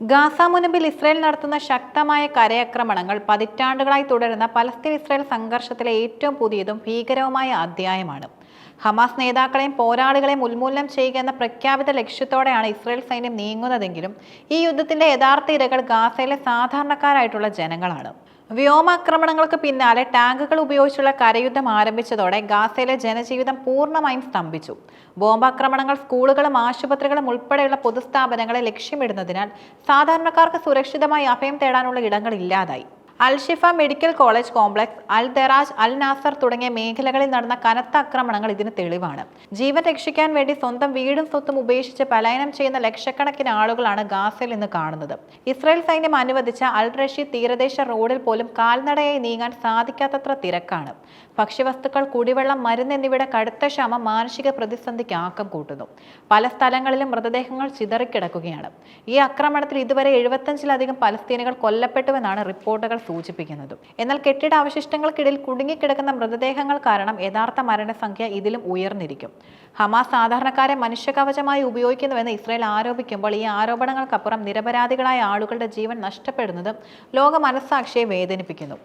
Gaza മുനമ്പിൽ Israel നടത്തുന്ന ശക്തമായ കരയാക്രമണങ്ങൾ പതിറ്റാണ്ടുകളായി തുടരുന്ന പലസ്തീൻ ഇസ്രയേൽ സംഘർഷത്തിലെ ഏറ്റവും പുതിയതും ഭീകരവുമായ അധ്യായമാണ്. ഹമാസ് നേതാക്കളെയും പോരാളികളെയും ഉന്മൂലനം ചെയ്യുക എന്ന പ്രഖ്യാപിത ലക്ഷ്യത്തോടെയാണ് ഇസ്രയേൽ സൈന്യം നീങ്ങുന്നതെങ്കിലും ഈ യുദ്ധത്തിന്റെ യഥാർത്ഥ ഇരകൾ ഗാസയിലെ സാധാരണക്കാരായിട്ടുള്ള ജനങ്ങളാണ്. വ്യോമാക്രമണങ്ങൾക്ക് പിന്നാലെ ടാങ്കുകൾ ഉപയോഗിച്ചുള്ള കരയുദ്ധം ആരംഭിച്ചതോടെ ഗാസയിലെ ജനജീവിതം പൂർണമായും സ്തംഭിച്ചു. ബോംബാക്രമണങ്ങൾ സ്കൂളുകളും ആശുപത്രികളും ഉൾപ്പെടെയുള്ള പൊതുസ്ഥാപനങ്ങളെ ലക്ഷ്യമിടുന്നതിനാൽ സാധാരണക്കാർക്ക് സുരക്ഷിതമായി അഭയം തേടാനുള്ള ഇടങ്ങൾ ഇല്ലാതായി. Al Shifa medical college complex Al Daraj Al Nasser തുടങ്ങിയ മേഖലകളിൽ നടന്ന കനത്ത ആക്രമണങ്ങൾ ഇതിന് തെളിവാണ്. ജീവൻ രക്ഷിക്കാൻ വേണ്ടി സ്വന്തം വീടും സ്വത്തും ഉപേക്ഷിച്ച് പലായനം ചെയ്യുന്ന ലക്ഷക്കണക്കിന് ആളുകളാണ് ഗാസയിൽ നിന്ന് കാണുന്നത്. ഇസ്രായേൽ സൈന്യം അനുവദിച്ച അൽ റഷീദ് തീരദേശ റോഡിൽ പോലും കാൽനടയായി നീങ്ങാൻ സാധിക്കാത്തത്ര തിരക്കാണ്. ഭക്ഷ്യവസ്തുക്കൾ കുടിവെള്ളം മരുന്ന് എന്നിവയുടെ കടുത്ത ക്ഷാമം മാനസിക പ്രതിസന്ധിക്ക് ആക്കം കൂട്ടുന്നു. പല സ്ഥലങ്ങളിലും മൃതദേഹങ്ങൾ ചിതറിക്കിടക്കുകയാണ്. ഈ ആക്രമണത്തിൽ ഇതുവരെ എഴുപത്തഞ്ചിലധികം പലസ്തീനുകൾ കൊല്ലപ്പെട്ടുവെന്നാണ് റിപ്പോർട്ടുകൾ സൂചിപ്പിക്കുന്നത്. എന്നാൽ കെട്ടിട അവശിഷ്ടങ്ങൾക്കിടയിൽ കുടുങ്ങിക്കിടക്കുന്ന മൃതദേഹങ്ങൾ കാരണം യഥാർത്ഥ മരണസംഖ്യ ഇതിലും ഉയർന്നിരിക്കും. ഹമാസ് സാധാരണക്കാരെ മനുഷ്യകവചമായി ഉപയോഗിക്കുന്നുവെന്ന് ഇസ്രയേൽ ആരോപിക്കുമ്പോൾ ഈ ആരോപണങ്ങൾക്കപ്പുറം നിരപരാധികളായ ആളുകളുടെ ജീവൻ നഷ്ടപ്പെടുന്നതും ലോക മനസ്സാക്ഷിയെ വേദനിപ്പിക്കുന്നു.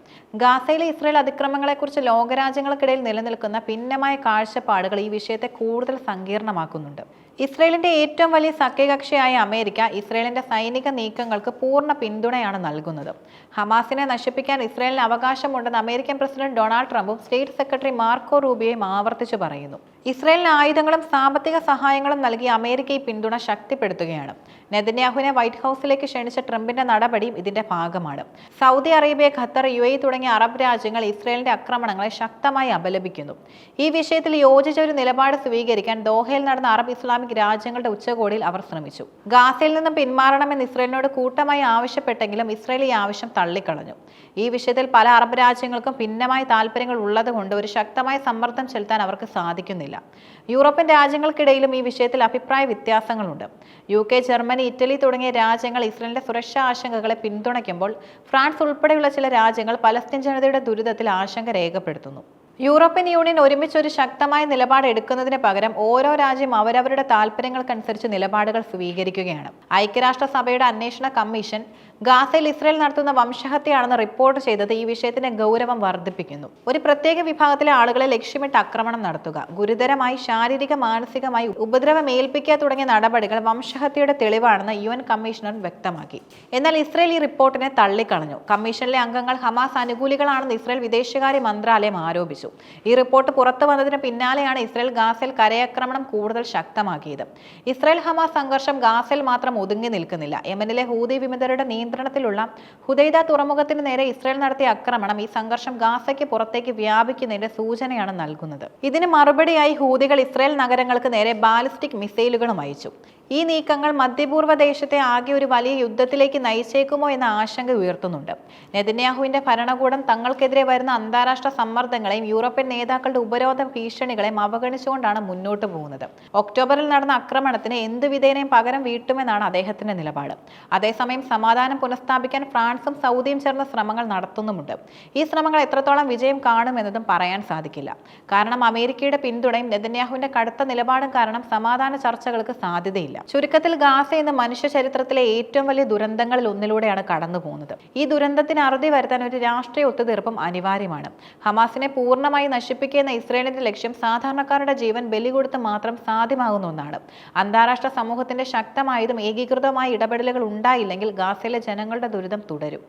ഗാസയിലെ ഇസ്രയേൽ അതിക്രമങ്ങളെക്കുറിച്ച് ലോകരാജ്യങ്ങൾക്കിടയിൽ നിലനിൽക്കുന്ന ഭിന്നമായ കാഴ്ചപ്പാടുകൾ ഈ വിഷയത്തെ കൂടുതൽ സങ്കീർണമാക്കുന്നുണ്ട്. ഇസ്രയേലിന്റെ ഏറ്റവും വലിയ സഖ്യകക്ഷിയായ അമേരിക്ക ഇസ്രയേലിന്റെ സൈനിക നീക്കങ്ങൾക്ക് പൂർണ പിന്തുണയാണ് നൽകുന്നത്. ഹമാസിനെ നശിപ്പിക്കാൻ ഇസ്രയേലിന് അവകാശമുണ്ടെന്ന് അമേരിക്കൻ പ്രസിഡന്റ് ഡൊണാൾഡ് ട്രംപും സ്റ്റേറ്റ് സെക്രട്ടറി മാർക്കോ റൂബിയോയും ആവർത്തിച്ചു പറയുന്നു. ഇസ്രയേലിന് ആയുധങ്ങളും സാമ്പത്തിക സഹായങ്ങളും നൽകി അമേരിക്ക ഈ പിന്തുണ ശക്തിപ്പെടുത്തുകയാണ്. നെതന്യാഹുവിനെ വൈറ്റ് ഹൗസിലേക്ക് ക്ഷണിച്ച ട്രംപിന്റെ നടപടിയും ഇതിന്റെ ഭാഗമാണ്. Saudi Arabia Qatar U A തുടങ്ങിയ അറബ് രാജ്യങ്ങൾ ഇസ്രയേലിന്റെ ആക്രമണങ്ങളെ ശക്തമായി അപലപിക്കുന്നു. ഈ വിഷയത്തിൽ യോജിച്ച ഒരു നിലപാട് സ്വീകരിക്കാൻ ദോഹയിൽ നടന്ന അറബ് ഇസ്ലാമിക് രാജ്യങ്ങളുടെ ഉച്ചകോടിയിൽ അവർ ശ്രമിച്ചു. ഗാസയിൽ നിന്നും പിന്മാറണമെന്ന് ഇസ്രയേലിനോട് കൂട്ടമായി ആവശ്യപ്പെട്ടെങ്കിലും ഇസ്രയേൽ ഈ ആവശ്യം തള്ളിക്കളഞ്ഞു. ഈ വിഷയത്തിൽ പല അറബ് രാജ്യങ്ങൾക്കും ഭിന്നമായ താല്പര്യങ്ങൾ ഉള്ളതുകൊണ്ട് ഒരു ശക്തമായ സമ്മർദ്ദം ചെലുത്താൻ അവർക്ക് സാധിക്കുന്നില്ല. യൂറോപ്യൻ രാജ്യങ്ങൾക്കിടയിലും ഈ വിഷയത്തിൽ അഭിപ്രായ വ്യത്യാസങ്ങളുണ്ട്. യു കെ ജർമ്മനി ഇറ്റലി തുടങ്ങിയ രാജ്യങ്ങൾ ഇസ്രയേലിന്റെ സുരക്ഷാ ആശങ്കകളെ പിന്തുണയ്ക്കുമ്പോൾ ഫ്രാൻസ് ഉൾപ്പെടെയുള്ള ചില രാജ്യങ്ങൾ പലസ്തീൻ ജനതയുടെ ദുരിതത്തിൽ ആശങ്ക രേഖപ്പെടുത്തുന്നു. യൂറോപ്യൻ യൂണിയൻ ഒരുമിച്ച് ഒരു ശക്തമായ നിലപാട് എടുക്കുന്നതിന് പകരം ഓരോ രാജ്യം അവരവരുടെ താല്പര്യങ്ങൾക്കനുസരിച്ച് നിലപാടുകൾ സ്വീകരിക്കുകയാണ്. ഐക്യരാഷ്ട്രസഭയുടെ അന്വേഷണ കമ്മീഷൻ ഗാസയിൽ ഇസ്രയേൽ നടത്തുന്ന വംശഹത്യയാണെന്ന് റിപ്പോർട്ട് ചെയ്തത് ഈ വിഷയത്തിന്റെ ഗൗരവം വർദ്ധിപ്പിക്കുന്നു. ഒരു പ്രത്യേക വിഭാഗത്തിലെ ആളുകളെ ലക്ഷ്യമിട്ട് ആക്രമണം നടത്തുക ഗുരുതരമായി ശാരീരിക മാനസികമായി ഉപദ്രവം ഏൽപ്പിക്കുക തുടങ്ങിയ നടപടികൾ വംശഹത്യയുടെ തെളിവാണെന്ന് യു എൻ കമ്മീഷണർ വ്യക്തമാക്കി. എന്നാൽ ഇസ്രയേൽ ഈ റിപ്പോർട്ടിനെ തള്ളിക്കളഞ്ഞു. കമ്മീഷനിലെ അംഗങ്ങൾ ഹമാസ് അനുകൂലികളാണെന്ന് ഇസ്രയേൽ വിദേശകാര്യ മന്ത്രാലയം ആരോപിച്ചു. ഈ റിപ്പോർട്ട് പുറത്തു വന്നതിന് പിന്നാലെയാണ് ഇസ്രായേൽ ഗാസയിൽ കരയാക്രമണം കൂടുതൽ ശക്തമാക്കിയത്. ഇസ്രായേൽ ഹമാസ് സംഘർഷം ഗാസയിൽ മാത്രം ഒതുങ്ങി നിൽക്കുന്നില്ല. യമനിലെ ഹൂതി വിമതരുടെ നിയന്ത്രണത്തിലുള്ള ഹുദൈദ തുറമുഖത്തിന് നേരെ ഇസ്രായേൽ നടത്തിയ ആക്രമണം ഈ സംഘർഷം ഗാസയ്ക്ക് പുറത്തേക്ക് വ്യാപിക്കുന്നതിന്റെ സൂചനയാണ് നൽകുന്നത്. ഇതിന് മറുപടിയായി ഹൂതികൾ ഇസ്രായേൽ നഗരങ്ങൾക്ക് നേരെ ബാലിസ്റ്റിക് മിസൈലുകളും അയച്ചു. ഈ നീക്കങ്ങൾ മധ്യപൂർവ ദേശത്തെ ആകെ ഒരു വലിയ യുദ്ധത്തിലേക്ക് നയിച്ചേക്കുമോ എന്ന ആശങ്ക ഉയർത്തുന്നുണ്ട്. നെതന്യാഹുവിന്റെ ഭരണകൂടം തങ്ങൾക്കെതിരെ വരുന്ന അന്താരാഷ്ട്ര സമ്മർദ്ദങ്ങളെയും യൂറോപ്യൻ നേതാക്കളുടെ ഉപരോധ ഭീഷണികളെയും അവഗണിച്ചുകൊണ്ടാണ് മുന്നോട്ട് പോകുന്നത്. ഒക്ടോബറിൽ നടന്ന ആക്രമണത്തിന് എന്തുവിധേനയും പകരം വീട്ടുമെന്നാണ് അദ്ദേഹത്തിന്റെ നിലപാട്. അതേസമയം സമാധാനം പുനഃസ്ഥാപിക്കാൻ ഫ്രാൻസും സൗദിയും ചേർന്ന ശ്രമങ്ങൾ നടത്തുന്നുമുണ്ട്. ഈ ശ്രമങ്ങൾ എത്രത്തോളം വിജയം കാണുമെന്നതും പറയാൻ സാധിക്കില്ല. കാരണം അമേരിക്കയുടെ പിന്തുണയും നെതന്യാഹുവിന്റെ കടുത്ത നിലപാടും കാരണം സമാധാന ചർച്ചകൾക്ക് സാധ്യതയില്ല. ചുരുക്കത്തിൽ ഗാസ ഇന്ന് മനുഷ്യ ചരിത്രത്തിലെ ഏറ്റവും വലിയ ദുരന്തങ്ങളിൽ ഒന്നിലൂടെയാണ് കടന്നു പോകുന്നത് ഈ ദുരന്തത്തിന് അറുതി വരുത്താൻ ഒരു രാഷ്ട്രീയ ഒത്തുതീർപ്പും അനിവാര്യമാണ്. ഹമാസിനെ പൂർണമായി നശിപ്പിക്കുന്ന ഇസ്രയേലിന്റെ ലക്ഷ്യം സാധാരണക്കാരുടെ ജീവൻ ബലി കൊടുത്ത് മാത്രം സാധ്യമാകുന്ന ഒന്നാണ്. അന്താരാഷ്ട്ര സമൂഹത്തിന്റെ ശക്തമായതും ഏകീകൃതമായ ഇടപെടലുകൾ ഉണ്ടായില്ലെങ്കിൽ ഗാസയിലെ ജനങ്ങളുടെ ദുരിതം തുടരും.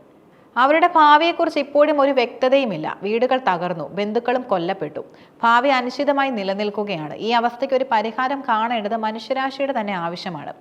അവരുടെ ഭാവിയെക്കുറിച്ച് ഇപ്പോഴും ഒരു വ്യക്തതയുമില്ല. വീടുകൾ തകർന്നു ബന്ധുക്കളും കൊല്ലപ്പെട്ടു. ഭാവി അനിശ്ചിതമായി നിലനിൽക്കുകയാണ്. ഈ അവസ്ഥയ്ക്ക് ഒരു പരിഹാരം കാണേണ്ടത് മനുഷ്യരാശിയുടെ തന്നെ ആവശ്യമാണ്.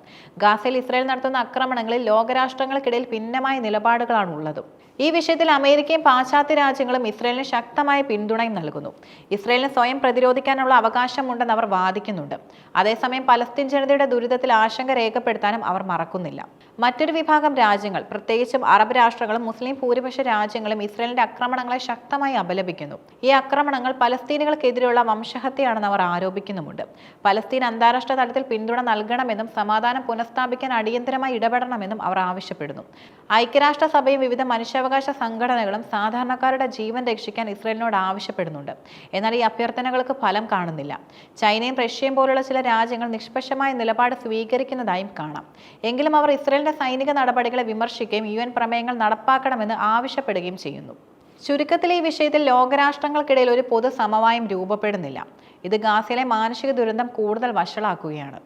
ഗാസയിൽ ഇസ്രായേൽ നടത്തുന്ന ആക്രമണങ്ങളിൽ ലോകരാഷ്ട്രങ്ങൾക്കിടയിൽ ഭിന്നമായ നിലപാടുകളാണ് ഉള്ളതും ഈ വിഷയത്തിൽ അമേരിക്കയും പാശ്ചാത്യ രാജ്യങ്ങളും ഇസ്രായേലിന് ശക്തമായ പിന്തുണയും നൽകുന്നു. ഇസ്രായേലിന് സ്വയം പ്രതിരോധിക്കാനുള്ള അവകാശമുണ്ടെന്ന് അവർ വാദിക്കുന്നുണ്ട്. അതേസമയം പലസ്തീൻ ജനതയുടെ ദുരിതത്തിൽ ആശങ്ക രേഖപ്പെടുത്താനും അവർ മറക്കുന്നില്ല. മറ്റൊരു വിഭാഗം രാജ്യങ്ങൾ പ്രത്യേകിച്ചും അറബ് രാഷ്ട്രങ്ങളും മുസ്ലിം ഭൂരിപക്ഷ രാജ്യങ്ങളും ഇസ്രയേലിന്റെ ആക്രമണങ്ങളെ ശക്തമായി അപലപിക്കുന്നു. ഈ ആക്രമണങ്ങൾ പലസ്തീനുകൾക്കെതിരെയുള്ള വംശഹത്യയാണെന്ന് അവർ ആരോപിക്കുന്നുമുണ്ട്. പലസ്തീൻ അന്താരാഷ്ട്ര തലത്തിൽ പിന്തുണ നൽകണമെന്നും സമാധാനം പുനഃസ്ഥാപിക്കാൻ അടിയന്തരമായി ഇടപെടണമെന്നും അവർ ആവശ്യപ്പെടുന്നു. ഐക്യരാഷ്ട്രസഭയും വിവിധ മനുഷ്യാവകാശ സംഘടനകളും സാധാരണക്കാരുടെ ജീവൻ രക്ഷിക്കാൻ ഇസ്രയേലിനോട് ആവശ്യപ്പെടുന്നുണ്ട്. എന്നാൽ ഈ അഭ്യർത്ഥനകൾക്ക് ഫലം കാണുന്നില്ല. ചൈനയും റഷ്യയും പോലുള്ള ചില രാജ്യങ്ങൾ നിഷ്പക്ഷമായ നിലപാട് സ്വീകരിക്കുന്നതായും കാണാം. എങ്കിലും അവർ ഇസ്രായേൽ ഇസ്രയേലിന്റെ സൈനിക നടപടികളെ വിമർശിക്കുകയും യു എൻ പ്രമേയങ്ങൾ നടപ്പാക്കണമെന്ന് ആവശ്യപ്പെടുകയും ചെയ്യുന്നു. ചുരുക്കത്തിൽ ഈ വിഷയത്തിൽ ലോകരാഷ്ട്രങ്ങൾക്കിടയിൽ ഒരു പൊതു സമവായം രൂപപ്പെടുന്നില്ല. ഇത് ഗാസയിലെ മാനസിക ദുരന്തം കൂടുതൽ വഷളാക്കുകയാണ്.